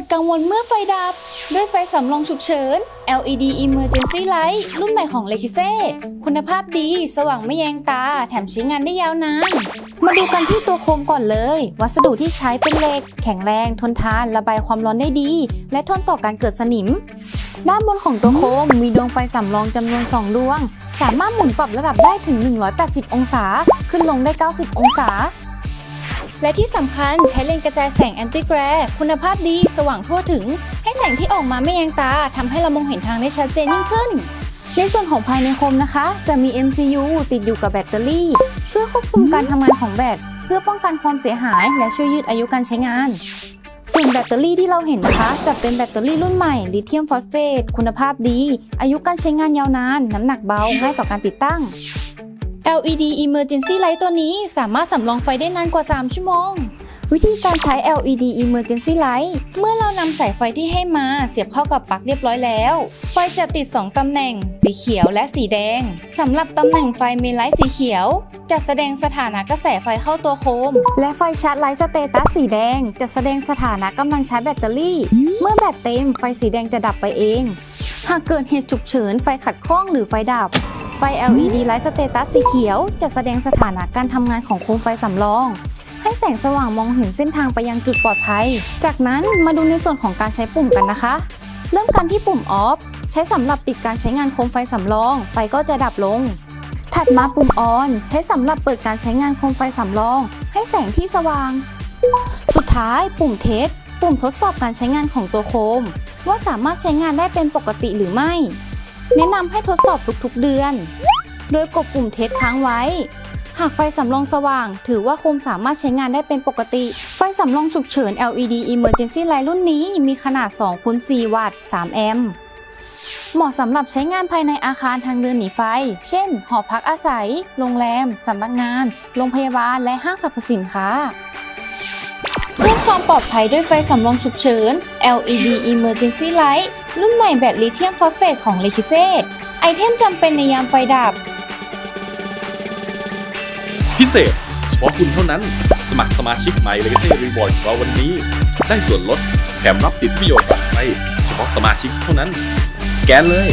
ดกังวลเมื่อไฟดับ ด้วยไฟสำรองฉุกเฉิน LED Emergency Light รุ่นใหม่ของ l e x i คุณภาพดีสว่างไม่แยงตา แถมใช้งานได้ยาวนานมาดูกันที่ตัวโคมก่อนเลย วัสดุที่ใช้เป็นเหล็ก แข็งแรง ทนทาน ระบายความร้อนได้ดี และทนต่อการเกิดสนิม ด้านบนของตัวโคมมีดวงไฟสำรองจำนวน 2 ดวง สามารถหมุนปรับระดับได้ถึง 180 องศา ขึ้นลงได้ 90 องศา และที่สำคัญใช้เลนส์กระจายแสงแอนติแกรคุณภาพดีสว่างทั่วถึง ให้แสงที่ออกมาไม่แยงตาทำให้เรามองเห็นทางได้ชัดเจนยิ่งขึ้น ในส่วนของภายในโคมนะคะ จะมี MCU ติดอยู่กับแบตเตอรี่ ช่วยควบคุมการทำงานของแบตเพื่อป้องกันความเสียหายและช่วยยืดอายุการใช้งานส่วนแบตเตอรี่ที่เราเห็นนะคะจะเป็นแบตเตอรี่รุ่นใหม่ลิเธียมฟอสเฟตคุณภาพดี อายุการใช้งานยาวนาน น้ำหนักเบาง่ายต่อการติดตั้ง LED Emergency Light ตัวนี้สามารถสำรองไฟได้นานกว่า 3 ชั่วโมง วิธีการใช้ LED Emergency Light เมื่อเรานำสายไฟที่ให้มาเสียบเข้ากับปลั๊กเรียบร้อยแล้ว ไฟจะติด 2ตำแหน่ง สีเขียวและสีแดงสำหรับตำแหน่งไฟเมนไลท์สีเขียวจะแสดงสถานะกระแสไฟเข้าตัวโคม และไฟชาร์จไลท์สเตตัสสีแดง จะแสดงสถานะกำลังชาร์จแบตเตอรี่ เมื่อแบตเต็มไฟสีแดงจะดับไปเอง หากเกิดเหตุฉุกเฉินไฟขัดข้องหรือไฟดับ ไฟ LED Light Status สีเขียวจะแสดงสถานะการทำงานของโคมไฟสำรอง ให้แสงสว่างมองเห็นเส้นทางไปยังจุดปลอดภัย จากนั้นมาดูในส่วนของการใช้ปุ่มกันนะคะ เริ่มกันที่ปุ่ม Off ใช้สำหรับปิดการใช้งานโคมไฟสำรอง ไฟก็จะดับลง ถัดมาปุ่ม On ใช้สำหรับเปิดการใช้งานโคมไฟสำรอง ให้แสงที่สว่าง สุดท้ายปุ่ม Test ปุ่มทดสอบการใช้งานของตัวโคม ว่าสามารถใช้งานได้เป็นปกติหรือไม่ แนะนำให้ทดสอบทุกๆเดือน โดยกดปุ่มเทสค้างไว้ หากไฟสำรองสว่าง ถือว่าโคมสามารถใช้งานได้เป็นปกติ ไฟสำรองฉุกเฉิน LED Emergency Light รุ่นนี้มีขนาด2คูณ4วัตต์3แอมป์เหมาะสำหรับใช้งานภายในอาคารทางเดินหนีไฟ เช่น หอพักอาศัย โรงแรม สำนักงาน โรงพยาบาล และห้างสรรพสินค้า เพิ่มความปลอดภัยด้วยไฟสำรองฉุกเฉิน LED Emergency Light รุ่นใหม่แบตลิเธียมฟอสเฟตของเลคิเซ่ไอเทมจำเป็นในยามไฟดับ พิเศษเฉพาะคุณเท่านั้น สมัครสมาชิกใหม่เลคิเซ่รีวอร์ดเราวันนี้ ได้ส่วนลดแถมรับสิทธิประโยชน์กลับไปเฉพาะสมาชิกเท่านั้น สแกนเลย